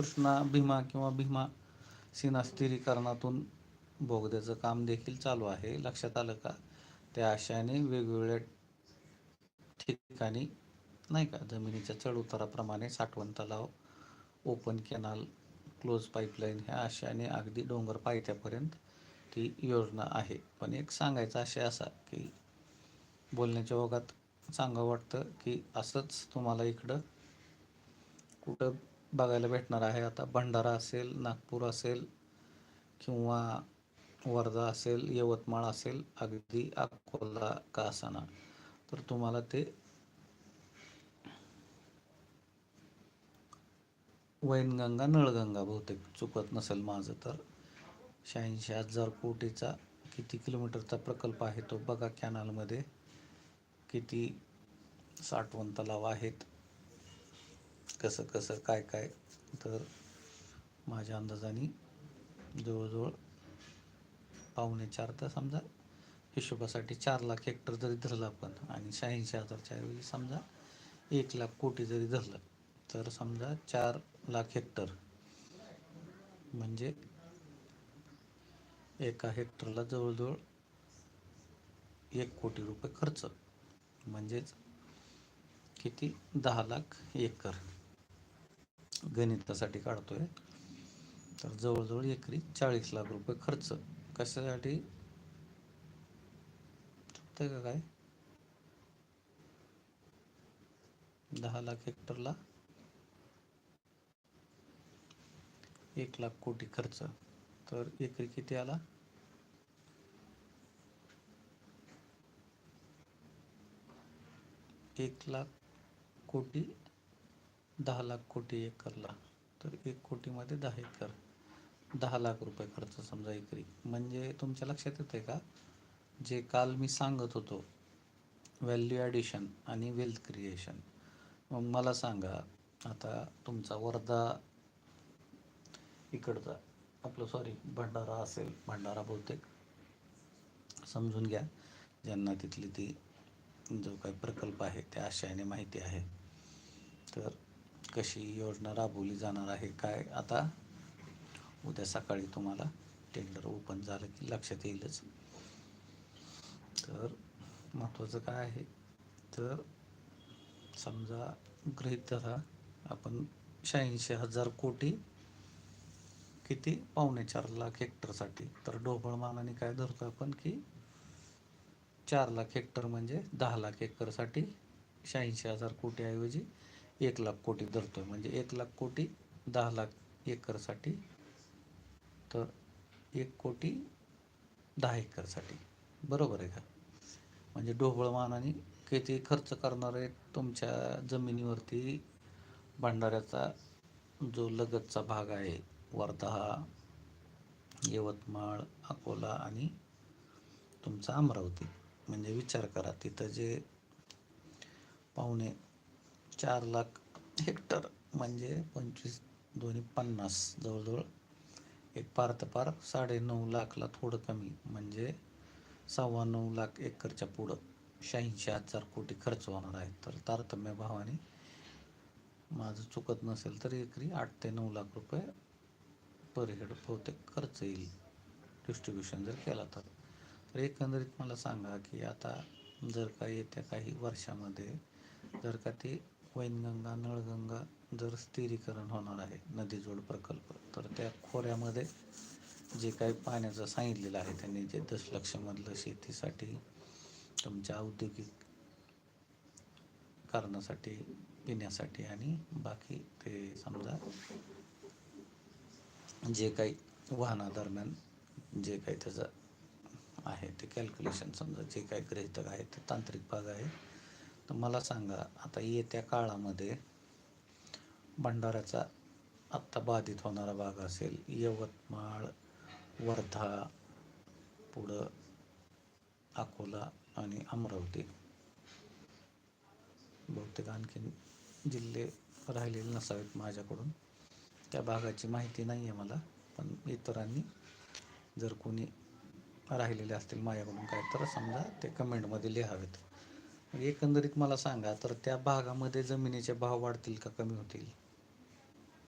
कृष्णा भीमा किंवा भीमा सीना स्थिरीकरणातून बोगद्याचं काम देखील चालू आहे. लक्षात आलं का? त्या आशयाने वेगवेगळ्या ठिकाणी नाही का जमिनीच्या चढउताराप्रमाणे साठवण तलाव ओपन कॅनाल क्लोज पाईपलाईन ह्या आशयाने अगदी डोंगर पायथ्यापर्यंत ती योजना आहे. पण एक सांगायचा आशय असा की बोलण्याच्या ओघात सांगावं वाटतं की असंच तुम्हाला इकडं कुठं बघायला भेटणार आहे. आता भंडारा असेल नागपूर असेल किंवा वर्धा असेल यवतमाळ असेल अगदी अकोला का असाना. तर तुम्हाला ते वैनगंगा नळगंगा बहुतेक चुकत नसेल माझं तर. शहाऐंशी हजार कोटीचा किती किलोमीटरचा प्रकल्प आहे तो बघा कॅनलमध्ये. किती साठवण तलाव आहेत. कसं कसं काय काय? तर माझ्या अंदाजाने जवळजवळ पावणे चार तर समजा हिशोबासाठी चार लाख हेक्टर जरी धरलं आपण आणि शहाऐंशी हजारच्या ऐवजी समजा एक लाख कोटी जरी धरलं तर समजा चार लाख हेक्टर म्हणजे एका हेक्टरला जवळजवळ एक कोटी रुपये खर्च. म्हणजेच किती? दहा लाख एकर. गणितासाठी काढतोय. तर जवळजवळ एकरी चाळीस लाख रुपये खर्च. कशासाठी? चुकतंय का काय? दहा लाख हेक्टरला एक लाख कोटी खर्च. तर एकरी किती आला? एक लाख कोटी दहा लाख कोटी एकरला. तर एक कोटीमध्ये दहा एकर. दहा लाख रुपये खर्च समजा एकरी. म्हणजे तुमच्या लक्षात येते का? जे काल मी सांगत होतो व्हॅल्यू ॲडिशन आणि वेल्थ क्रिएशन मग मला सांगा आता तुमचा वर्धा इकडचा आपलं सॉरी भंडारा असेल भंडारा बहुतेक. समजून घ्या ज्यांना तिथली ती जो काही प्रकल्प आहे त्या आशयाने माहिती आहे. तर कशी योजना राबवली जाणार आहे काय? आता उद्या सकाळी तुम्हाला टेंडर ओपन झालं की लक्षात येईलच. तर महत्त्वाचं काय आहे? तर समजा गृहित धरा आपण शहाऐंशी हजार कोटी किती? पावणे चार लाख हेक्टरसाठी. तर ढोबळ मानाने काय धरतो आपण की चार लाख हेक्टर म्हणजे दहा लाख एकरसाठी शहाऐंशी हजार कोटीऐवजी एक लाख कोटी धरतोय. म्हणजे एक लाख कोटी दहा लाख एकरसाठी. तर एक कोटी दहा एकरसाठी. बरोबर आहे का? म्हणजे ढोबळमानाने किती खर्च करणार आहे तुमच्या जमिनीवरती भंडाऱ्याचा जो लगतचा भाग आहे वर्धा यवतमाळ अकोला आणि तुमचा अमरावती. म्हणजे विचार करा तिथं जे पाहुणे चार लाख हेक्टर म्हणजे पंचवीस दोन्ही पन्नास जवळजवळ. एक पार तर पार साडेनऊ लाखला थोडं कमी म्हणजे सव्वा नऊ लाख एकरच्या पुढं. शहाऐंशी हजार कोटी खर्च होणार आहे. तर तारतम्य भावाने माझं चुकत नसेल तर एकरी आठ ते नऊ लाख रुपये पर हेड बहुतेक खर्च येईल. डिस्ट्रीब्युशन जर केला तर. तर एकंदरीत मला सांगा की आता जर का येत्या काही वर्षामध्ये जर का ती वैनगंगा नळगंगा जर स्थिरीकरण होणार आहे नदीजोड प्रकल्प तर त्या खोऱ्यामध्ये जे काही पाण्याचं सांगितलेलं आहे त्यांनी जे दशलक्षमधलं शेतीसाठी तुमच्या औद्योगिक कारणासाठी पिण्यासाठी आणि बाकी ते समजा जे काही वाहनादरम्यान जे काही त्याचं आहे ते कॅल्क्युलेशन समजा जे काही गृहितक आहे ते तांत्रिक भाग आहे. तर मला सांगा आता येत्या काळामध्ये भंडाऱ्याचा आत्ता बाधित होणारा भाग असेल यवतमाळ वर्धा पुढं अकोला आणि अमरावती. बहुतेक आणखीन जिल्हे राहिलेले नसावेत माझ्याकडून. त्या भागाची माहिती नाही आहे मला पण इतरांनी जर कोणी राहिलेले असतील माझ्याकडून काय तर समजा ते कमेंटमध्ये लिहावेत. एकंदरीत मला सांगा तर त्या भागामध्ये जमिनीचे भाव वाढतील का कमी होतील?